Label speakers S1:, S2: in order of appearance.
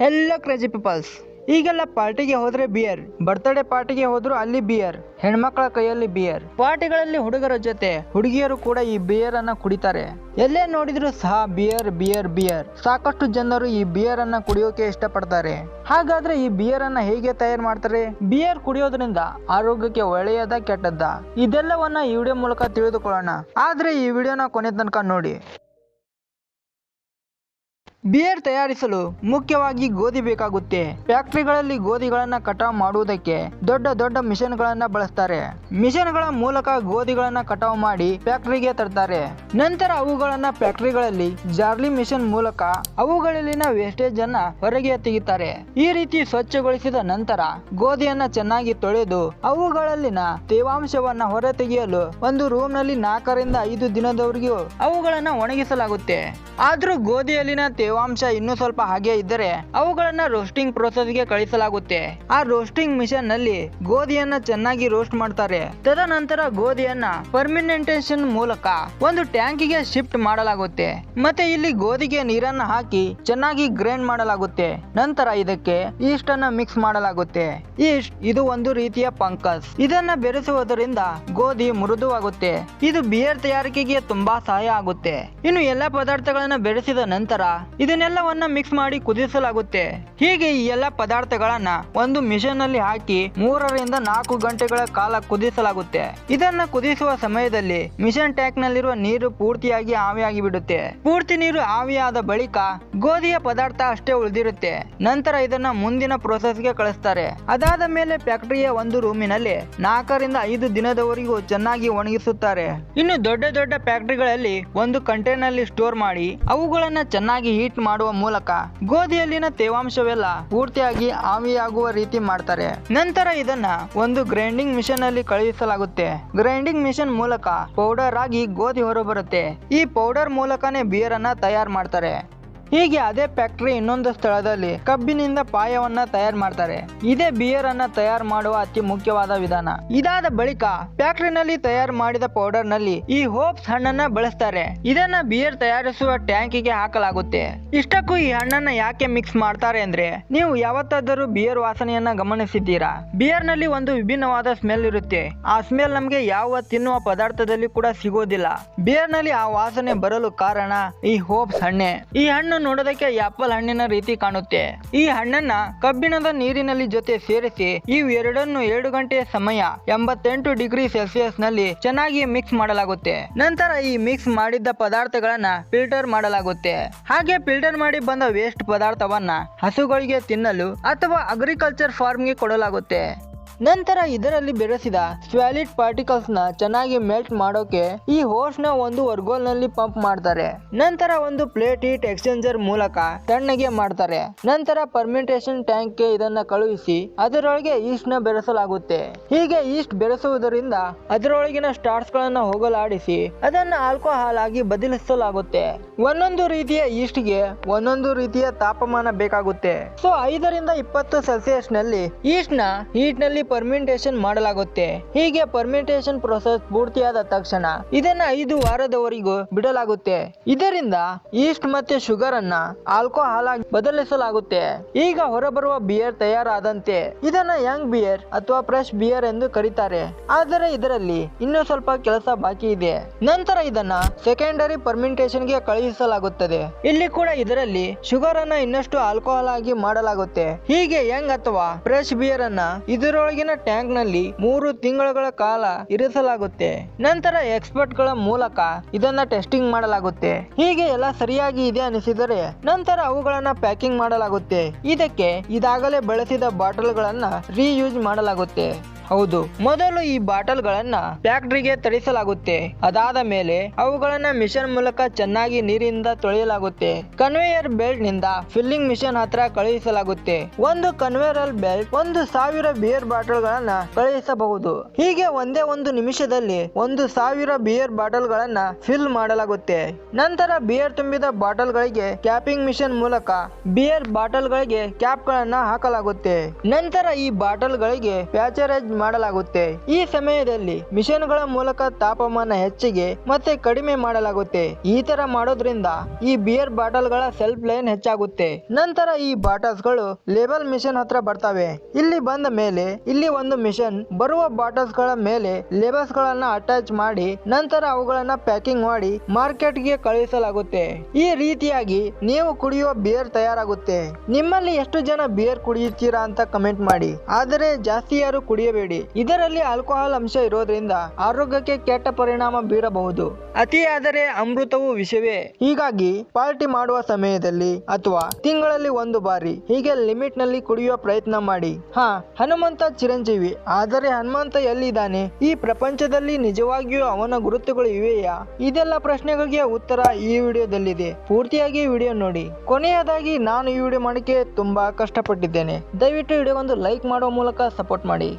S1: ಎಲ್ಲ crazy people's ಈಗೆಲ್ಲ ಪಾರ್ಟಿಗೆ ಹೋದ್ರೆ ಬಿಯರ್ ಬರ್ತ್ಡೇ ಪಾರ್ಟಿಗೆ ಹೋದ್ರು ಅಲ್ಲಿ ಬಿಯರ್ ಹೆಣ್ಮಕ್ಳ ಕೈಯಲ್ಲಿ ಬಿಯರ್ ಪಾರ್ಟಿಗಳಲ್ಲಿ ಹುಡುಗರ ಜೊತೆ ಹುಡುಗಿಯರು ಕೂಡ ಈ ಬಿಯರ್ ಅನ್ನ ಕುಡಿತಾರೆ. ಎಲ್ಲೇ ನೋಡಿದ್ರು ಸಹ ಬಿಯರ್ ಬಿಯರ್ ಬಿಯರ್ ಸಾಕಷ್ಟು ಜನರು ಈ ಬಿಯರ್ ಅನ್ನ ಕುಡಿಯೋಕೆ ಇಷ್ಟಪಡ್ತಾರೆ. ಹಾಗಾದ್ರೆ ಈ ಬಿಯರ್ ಅನ್ನ ಹೇಗೆ ತಯಾರು ಮಾಡ್ತಾರೆ? ಬಿಯರ್ ಕುಡಿಯೋದ್ರಿಂದ ಆರೋಗ್ಯಕ್ಕೆ ಒಳ್ಳೆಯದ ಕೆಟ್ಟದ್ದ? ಇದೆಲ್ಲವನ್ನ ಈ ವಿಡಿಯೋ ಮೂಲಕ ತಿಳಿದುಕೊಳ್ಳೋಣ. ಆದ್ರೆ ಈ ವಿಡಿಯೋನ ಕೊನೆ ತನಕ ನೋಡಿ. ಬಿಯರ್ ತಯಾರಿಸಲು ಮುಖ್ಯವಾಗಿ ಗೋಧಿ ಬೇಕಾಗುತ್ತೆ. ಫ್ಯಾಕ್ಟರಿಗಳಲ್ಲಿ ಗೋಧಿಗಳನ್ನ ಕಟಾವ್ ಮಾಡುವುದಕ್ಕೆ ದೊಡ್ಡ ದೊಡ್ಡ ಮಿಷನ್ಗಳನ್ನ ಬಳಸ್ತಾರೆ. ಮಿಷನ್ಗಳ ಮೂಲಕ ಗೋಧಿಗಳನ್ನ ಕಟಾವ್ ಮಾಡಿ ಫ್ಯಾಕ್ಟರಿಗೆ ತರ್ತಾರೆ. ನಂತರ ಅವುಗಳನ್ನ ಫ್ಯಾಕ್ಟರಿಗಳಲ್ಲಿ ಜಾರ್ಲಿ ಮಿಷನ್ ಮೂಲಕ ಅವುಗಳಲ್ಲಿನ ವೇಸ್ಟೇಜ್ ಅನ್ನ ಹೊರಗೆ ತೆಗಿತಾರೆ. ಈ ರೀತಿ ಸ್ವಚ್ಛಗೊಳಿಸಿದ ನಂತರ ಗೋಧಿಯನ್ನ ಚೆನ್ನಾಗಿ ತೊಳೆದು ಅವುಗಳಲ್ಲಿನ ತೇವಾಂಶವನ್ನ ಹೊರತೆಗೆಯಲು ಒಂದು ರೂಮ್ನಲ್ಲಿ ನಾಲ್ಕರಿಂದ ಐದು ದಿನದವರೆಗೂ ಅವುಗಳನ್ನ ಒಣಗಿಸಲಾಗುತ್ತೆ. ಆದ್ರೂ ಗೋಧಿಯಲ್ಲಿನ ತೇವಾಂಶ ಇನ್ನೂ ಸ್ವಲ್ಪ ಹಾಗೆ ಇದ್ದರೆ ಅವುಗಳನ್ನ ರೋಸ್ಟಿಂಗ್ಗೆ ಕಳಿಸಲಾಗುತ್ತೆ. ಆ ರೋಸ್ಟಿಂಗ್ ಮಿಷನ್ನಲ್ಲಿ ಗೋಧಿಯನ್ನ ಚೆನ್ನಾಗಿ ರೋಸ್ಟ್ ಮಾಡ್ತಾರೆ. ತದನಂತರ ಗೋಧಿಯನ್ನ ಪರ್ಮಿನೆಂಟೇಷನ್ ಮೂಲಕ ಒಂದು ಟ್ಯಾಂಕಿಗೆ ಶಿಫ್ಟ್ ಮಾಡಲಾಗುತ್ತೆ. ಮತ್ತೆ ಇಲ್ಲಿ ಗೋಧಿಗೆ ನೀರನ್ನ ಹಾಕಿ ಚೆನ್ನಾಗಿ ಗ್ರೈಂಡ್ ಮಾಡಲಾಗುತ್ತೆ. ನಂತರ ಇದಕ್ಕೆ ಈಸ್ಟ್ ಅನ್ನ ಮಿಕ್ಸ್ ಮಾಡಲಾಗುತ್ತೆ. ಈಸ್ಟ್ ಇದು ಒಂದು ರೀತಿಯ ಪಂಕಸ್ ಇದನ್ನ ಬೆರೆಸುವುದರಿಂದ ಗೋಧಿ ಮೃದುವಾಗುತ್ತೆ. ಇದು ಬಿಯರ್ ತಯಾರಿಕೆಗೆ ತುಂಬಾ ಸಹಾಯ ಆಗುತ್ತೆ. ಇನ್ನು ಎಲ್ಲ ಪದಾರ್ಥಗಳನ್ನ ಬೆರೆಸಿದ ನಂತರ ಇದನ್ನೆಲ್ಲವನ್ನ ಮಿಕ್ಸ್ ಮಾಡಿ ಕುದಿಸಲಾಗುತ್ತೆ. ಹೀಗೆ ಈ ಎಲ್ಲ ಪದಾರ್ಥಗಳನ್ನ ಒಂದು ಮಿಷನ್ನಲ್ಲಿ ಹಾಕಿ ಮೂರರಿಂದ ನಾಲ್ಕು ಗಂಟೆಗಳ ಕಾಲ ಕುದಿಸಲಾಗುತ್ತೆ. ಇದನ್ನ ಕುದಿಸುವ ಸಮಯದಲ್ಲಿ ಮಿಷನ್ ಟ್ಯಾಂಕ್ ನಲ್ಲಿರುವ ನೀರು ಪೂರ್ತಿಯಾಗಿ ಆವಿಯಾಗಿ ಬಿಡುತ್ತೆ. ಪೂರ್ತಿ ನೀರು ಆವಿಯಾದ ಬಳಿಕ ಗೋಧಿಯ ಪದಾರ್ಥ ಅಷ್ಟೇ ಉಳಿದಿರುತ್ತೆ. ನಂತರ ಇದನ್ನ ಮುಂದಿನ ಗೆ ಕಳಿಸ್ತಾರೆ. ಅದಾದ ಮೇಲೆ ಫ್ಯಾಕ್ಟರಿಯ ಒಂದು ರೂಮಿನಲ್ಲಿ ನಾಲ್ಕರಿಂದ ಐದು ದಿನದವರೆಗೂ ಚೆನ್ನಾಗಿ ಒಣಗಿಸುತ್ತಾರೆ. ಇನ್ನು ದೊಡ್ಡ ದೊಡ್ಡ ಫ್ಯಾಕ್ಟರಿಗಳಲ್ಲಿ ಒಂದು ಕಂಟೈನರ್ ಸ್ಟೋರ್ ಮಾಡಿ, ಅವುಗಳನ್ನ ಚೆನ್ನಾಗಿ ಹೀಟ್ ಮಾಡುವ ಮೂಲಕ ಗೋಧಿಯಲ್ಲಿನ ತೇವಾಂಶವೆಲ್ಲ ಪೂರ್ತಿಯಾಗಿ ಆವಿಯಾಗುವ ರೀತಿ ಮಾಡ್ತಾರೆ. ನಂತರ ಇದನ್ನ ಒಂದು ಗ್ರೈಂಡಿಂಗ್ ಮಿಷನ್ ಅಲ್ಲಿ ಕಳುಹಿಸಲಾಗುತ್ತೆ. ಗ್ರೈಂಡಿಂಗ್ ಮಿಷನ್ ಮೂಲಕ ಪೌಡರ್ ಆಗಿ ಗೋಧಿ ಹೊರಬರುತ್ತೆ. ಈ ಪೌಡರ್ ಮೂಲಕನೇ ಬಿಯರ್ ಅನ್ನ ತಯಾರು ಮಾಡ್ತಾರೆ. ಹೀಗೆ ಅದೇ ಫ್ಯಾಕ್ಟರಿ ಇನ್ನೊಂದು ಸ್ಥಳದಲ್ಲಿ ಕಬ್ಬಿನಿಂದ ಪಾಯವನ್ನ ತಯಾರು ಮಾಡ್ತಾರೆ. ಇದೇ ಬಿಯರ್ ಅನ್ನ ತಯಾರು ಮಾಡುವ ಅತಿ ಮುಖ್ಯವಾದ ವಿಧಾನ. ಇದಾದ ಬಳಿಕ ಫ್ಯಾಕ್ಟರಿನಲ್ಲಿ ತಯಾರು ಮಾಡಿದ ಪೌಡರ್ನಲ್ಲಿ ಈ ಹೋಪ್ಸ್ ಹಣ್ಣನ್ನ ಬಳಸ್ತಾರೆ. ಇದನ್ನ ಬಿಯರ್ ತಯಾರಿಸುವ ಟ್ಯಾಂಕಿಗೆ ಹಾಕಲಾಗುತ್ತೆ. ಇಷ್ಟಕ್ಕೂ ಈ ಹಣ್ಣನ್ನ ಯಾಕೆ ಮಿಕ್ಸ್ ಮಾಡ್ತಾರೆ ಅಂದ್ರೆ ನೀವು ಯಾವತ್ತಾದರೂ ಬಿಯರ್ ವಾಸನೆಯನ್ನ ಗಮನಿಸಿದ್ದೀರಾ? ಬಿಯರ್ನಲ್ಲಿ ಒಂದು ವಿಭಿನ್ನವಾದ ಸ್ಮೆಲ್ ಇರುತ್ತೆ. ಆ ಸ್ಮೆಲ್ ನಮಗೆ ಯಾವ ತಿನ್ನುವ ಪದಾರ್ಥದಲ್ಲಿ ಕೂಡ ಸಿಗೋದಿಲ್ಲ. ಬಿಯರ್ನಲ್ಲಿ ಆ ವಾಸನೆ ಬರಲು ಕಾರಣ ಈ ಹೋಪ್ಸ್ ಹಣ್ಣೆ. ಈ ಹಣ್ಣು ನೋಡೋದಕ್ಕೆ ಆಪಲ್ ಹಣ್ಣಿನ ರೀತಿ ಕಾಣುತ್ತೆ. ಈ ಹಣ್ಣನ್ನ ಕಬ್ಬಿಣದ ನೀರಿನಲ್ಲಿ ಜೊತೆ ಸೇರಿಸಿ ಇವೆರಡನ್ನು ಎರಡು ಗಂಟೆಯ ಸಮಯ ಎಂಬತ್ತೆಂಟು ಡಿಗ್ರಿ ಸೆಲ್ಸಿಯಸ್ನಲ್ಲಿ ಚೆನ್ನಾಗಿ ಮಿಕ್ಸ್ ಮಾಡಲಾಗುತ್ತೆ. ನಂತರ ಈ ಮಿಕ್ಸ್ ಮಾಡಿದ್ದ ಪದಾರ್ಥಗಳನ್ನ ಫಿಲ್ಟರ್ ಮಾಡಲಾಗುತ್ತೆ. ಹಾಗೆ ಫಿಲ್ಟರ್ ಮಾಡಿ ಬಂದ ವೇಸ್ಟ್ ಪದಾರ್ಥವನ್ನ ಹಸುಗಳಿಗೆ ತಿನ್ನಲು ಅಥವಾ ಅಗ್ರಿಕಲ್ಚರ್ ಫಾರ್ಮ್ಗೆ ಕೊಡಲಾಗುತ್ತೆ. ನಂತರ ಇದರಲ್ಲಿ ಬೆರೆಸಿದ ಸ್ವ್ಯಾಲಿಡ್ ಪಾರ್ಟಿಕಲ್ಸ್ನ ಚೆನ್ನಾಗಿ ಮೆಲ್ಟ್ ಮಾಡೋಕೆ ಈ ಹೋಸ್ಟ್ನ ಒಂದು ವರ್ಗೋಲ್ನಲ್ಲಿ ಪಂಪ್ ಮಾಡ್ತಾರೆ. ನಂತರ ಒಂದು ಪ್ಲೇಟ್ ಹೀಟ್ ಎಕ್ಸ್ಚೇಂಜರ್ ಮೂಲಕ ತಣ್ಣಗೆ ಮಾಡ್ತಾರೆ. ನಂತರ ಪರ್ಮಿಟೇಷನ್ ಟ್ಯಾಂಕ್ಗೆ ಇದನ್ನ ಕಳುಹಿಸಿ ಅದರೊಳಗೆ ಈಸ್ಟ್ನ ಬೆರೆಸಲಾಗುತ್ತೆ. ಹೀಗೆ ಈಸ್ಟ್ ಬೆರೆಸುವುದರಿಂದ ಅದರೊಳಗಿನ ಸ್ಟಾರ್ಸ್ ಗಳನ್ನ ಹೋಗಲಾಡಿಸಿ ಅದನ್ನ ಆಲ್ಕೋಹಾಲ್ ಆಗಿ ಬದಲಿಸಲಾಗುತ್ತೆ. ಒಂದೊಂದು ರೀತಿಯ ಈಸ್ಟ್ಗೆ ಒಂದೊಂದು ರೀತಿಯ ತಾಪಮಾನ ಬೇಕಾಗುತ್ತೆ. ಸೊ ಐದರಿಂದ ಇಪ್ಪತ್ತು ಸೆಲ್ಸಿಯಸ್ನಲ್ಲಿ ಈಸ್ಟ್ನ ಹೀಟ್ ಪರ್ಮಿಟೇಷನ್ ಮಾಡಲಾಗುತ್ತೆ. ಹೀಗೆ ಪರ್ಮಿಟೇಷನ್ ಪ್ರೊಸೆಸ್ ಪೂರ್ತಿಯಾದ ತಕ್ಷಣ ಇದನ್ನ ಐದು ವಾರದವರೆಗೂ ಬಿಡಲಾಗುತ್ತೆ. ಇದರಿಂದ ಈಸ್ಟ್ ಮತ್ತೆ ಶುಗರ್ ಅನ್ನ ಆಲ್ಕೋಹಾಲ್ ಆಗಿ ಬದಲಿಸಲಾಗುತ್ತೆ. ಈಗ ಹೊರಬರುವ ಬಿಯರ್ ತಯಾರಾದಂತೆ ಇದನ್ನ ಯಂಗ್ ಬಿಯರ್ ಅಥವಾ ಫ್ರೆಶ್ ಬಿಯರ್ ಎಂದು ಕರೀತಾರೆ. ಆದರೆ ಇದರಲ್ಲಿ ಇನ್ನೂ ಸ್ವಲ್ಪ ಕೆಲಸ ಬಾಕಿ ಇದೆ. ನಂತರ ಇದನ್ನ ಸೆಕೆಂಡರಿ ಪರ್ಮಿಟೇಷನ್ಗೆ ಕಳುಹಿಸಲಾಗುತ್ತದೆ. ಇಲ್ಲಿ ಕೂಡ ಇದರಲ್ಲಿ ಶುಗರ್ ಅನ್ನ ಇನ್ನಷ್ಟು ಆಲ್ಕೋಹಾಲ್ ಆಗಿ ಮಾಡಲಾಗುತ್ತೆ. ಹೀಗೆ ಯಂಗ್ ಅಥವಾ ಫ್ರೆಶ್ ಬಿಯರ್ ಅನ್ನ ಇದರೊಳಗಿನ ಟ್ಯಾಂಕ್ನಲ್ಲಿ ಮೂರು ತಿಂಗಳುಗಳ ಕಾಲ ಇರಿಸಲಾಗುತ್ತೆ. ನಂತರ ಎಕ್ಸ್ಪರ್ಟ್ಗಳ ಮೂಲಕ ಇದನ್ನ ಟೆಸ್ಟಿಂಗ್ ಮಾಡಲಾಗುತ್ತೆ. ಹೀಗೆ ಎಲ್ಲ ಸರಿಯಾಗಿ ಇದೆ ಅನಿಸಿದರೆ ನಂತರ ಅವುಗಳನ್ನ ಪ್ಯಾಕಿಂಗ್ ಮಾಡಲಾಗುತ್ತೆ. ಇದಕ್ಕೆ ಇದಾಗಲೇ ಬಳಸಿದ ಬಾಟಲ್ ಗಳನ್ನ ರೀಯೂಸ್ ಮಾಡಲಾಗುತ್ತೆ. ಹೌದು, ಮೊದಲು ಈ ಬಾಟಲ್ ಗಳನ್ನ ಫ್ಯಾಕ್ಟರಿಗೆ ತರಿಸಲಾಗುತ್ತೆ. ಅದಾದ ಮೇಲೆ ಅವುಗಳನ್ನ ಮಿಷನ್ ಮೂಲಕ ಚೆನ್ನಾಗಿ ನೀರಿನಿಂದ ತೊಳೆಯಲಾಗುತ್ತೆ. ಕನ್ವೇಯರ್ ಬೆಲ್ಟ್ನಿಂದ ಫಿಲ್ಲಿಂಗ್ ಮಿಷನ್ ಹತ್ರ ಕಳುಹಿಸಲಾಗುತ್ತೆ. ಒಂದು ಕನ್ವೇಯರ್ ಬೆಲ್ಟ್ ಒಂದು ಸಾವಿರ ಬಿಯರ್ ಬಾಟಲ್ ಗಳನ್ನ ಕಳುಹಿಸಬಹುದು. ಹೀಗೆ ಒಂದೇ ಒಂದು ನಿಮಿಷದಲ್ಲಿ ಒಂದು ಸಾವಿರ ಬಿಯರ್ ಬಾಟಲ್ ಗಳನ್ನ ಫಿಲ್ ಮಾಡಲಾಗುತ್ತೆ. ನಂತರ ಬಿಯರ್ ತುಂಬಿದ ಬಾಟಲ್ ಗಳಿಗೆ ಕ್ಯಾಪಿಂಗ್ ಮಿಷನ್ ಮೂಲಕ ಬಿಯರ್ ಬಾಟಲ್ ಗಳಿಗೆ ಕ್ಯಾಪ್ ಗಳನ್ನ ಹಾಕಲಾಗುತ್ತೆ. ನಂತರ ಈ ಬಾಟಲ್ ಗಳಿಗೆ ಪ್ಯಾಚರೈಸ್ ಮಾಡಲಾಗುತ್ತೆ. ಈ ಸಮಯದಲ್ಲಿ ಮಿಷನ್ಗಳ ಮೂಲಕ ತಾಪಮಾನ ಹೆಚ್ಚಿಗೆ ಮತ್ತೆ ಕಡಿಮೆ ಮಾಡಲಾಗುತ್ತೆ. ಈ ತರ ಮಾಡೋದ್ರಿಂದ ಈ ಬಿಯರ್ ಬಾಟಲ್ಗಳ ಸೆಲ್ಫ್ ಲೈನ್ ಹೆಚ್ಚಾಗುತ್ತೆ. ನಂತರ ಈ ಬಾಟಲ್ಸ್ಗಳು ಲೇಬಲ್ ಮಿಷನ್ ಹತ್ರ ಬರ್ತವೆ. ಇಲ್ಲಿ ಬಂದ ಮೇಲೆ ಇಲ್ಲಿ ಒಂದು ಮಿಷನ್ ಬರುವ ಬಾಟಲ್ಸ್ಗಳ ಮೇಲೆ ಲೇಬಲ್ಸ್ ಗಳನ್ನ ಅಟ್ಯಾಚ್ ಮಾಡಿ ನಂತರ ಅವುಗಳನ್ನ ಪ್ಯಾಕಿಂಗ್ ಮಾಡಿ ಮಾರ್ಕೆಟ್ಗೆ ಕಳುಹಿಸಲಾಗುತ್ತೆ ಈ ರೀತಿಯಾಗಿ ನೀವು ಕುಡಿಯುವ ಬಿಯರ್ ತಯಾರಾಗುತ್ತೆ. ನಿಮ್ಮಲ್ಲಿ ಎಷ್ಟು ಜನ ಬಿಯರ್ ಕುಡಿಯುತ್ತೀರಾ ಅಂತ ಕಮೆಂಟ್ ಮಾಡಿ. ಆದರೆ ಜಾಸ್ತಿ ಯಾರು ಕುಡಿಯಬೇಡಿ. ಇದರಲ್ಲಿ ಆಲ್ಕೋಹಾಲ್ ಅಂಶ ಇರೋದ್ರಿಂದ ಆರೋಗ್ಯಕ್ಕೆ ಕೆಟ್ಟ ಪರಿಣಾಮ ಬೀರಬಹುದು. ಅತಿಯಾದರೆ ಅಮೃತವು ವಿಷವೇ. ಹೀಗಾಗಿ ಪಾರ್ಟಿ ಮಾಡುವ ಸಮಯದಲ್ಲಿ ಅಥವಾ ತಿಂಗಳಲ್ಲಿ ಒಂದು ಬಾರಿ ಹೀಗೆ ಲಿಮಿಟ್ನಲ್ಲಿ ಕುಡಿಯುವ ಪ್ರಯತ್ನ ಮಾಡಿ. ಹಾ, ಹನುಮಂತ ಚಿರಂಜೀವಿ. ಆದರೆ ಹನುಮಂತ ಎಲ್ಲಿದ್ದಾನೆ? ಈ ಪ್ರಪಂಚದಲ್ಲಿ ನಿಜವಾಗಿಯೂ ಅವನ ಗುರುತುಗಳು ಇವೆಯಾ? ಇದೆಲ್ಲ ಪ್ರಶ್ನೆಗಳಿಗೆ ಉತ್ತರ ಈ ವಿಡಿಯೋದಲ್ಲಿದೆ. ಪೂರ್ತಿಯಾಗಿ ವಿಡಿಯೋ ನೋಡಿ. ಕೊನೆಯದಾಗಿ ನಾನು ಈ ವಿಡಿಯೋ ಮಾಡಕ್ಕೆ ತುಂಬಾ ಕಷ್ಟಪಟ್ಟಿದ್ದೇನೆ. ದಯವಿಟ್ಟು ವಿಡಿಯೋ ಒಂದು ಲೈಕ್ ಮಾಡುವ ಮೂಲಕ ಸಪೋರ್ಟ್ ಮಾಡಿ.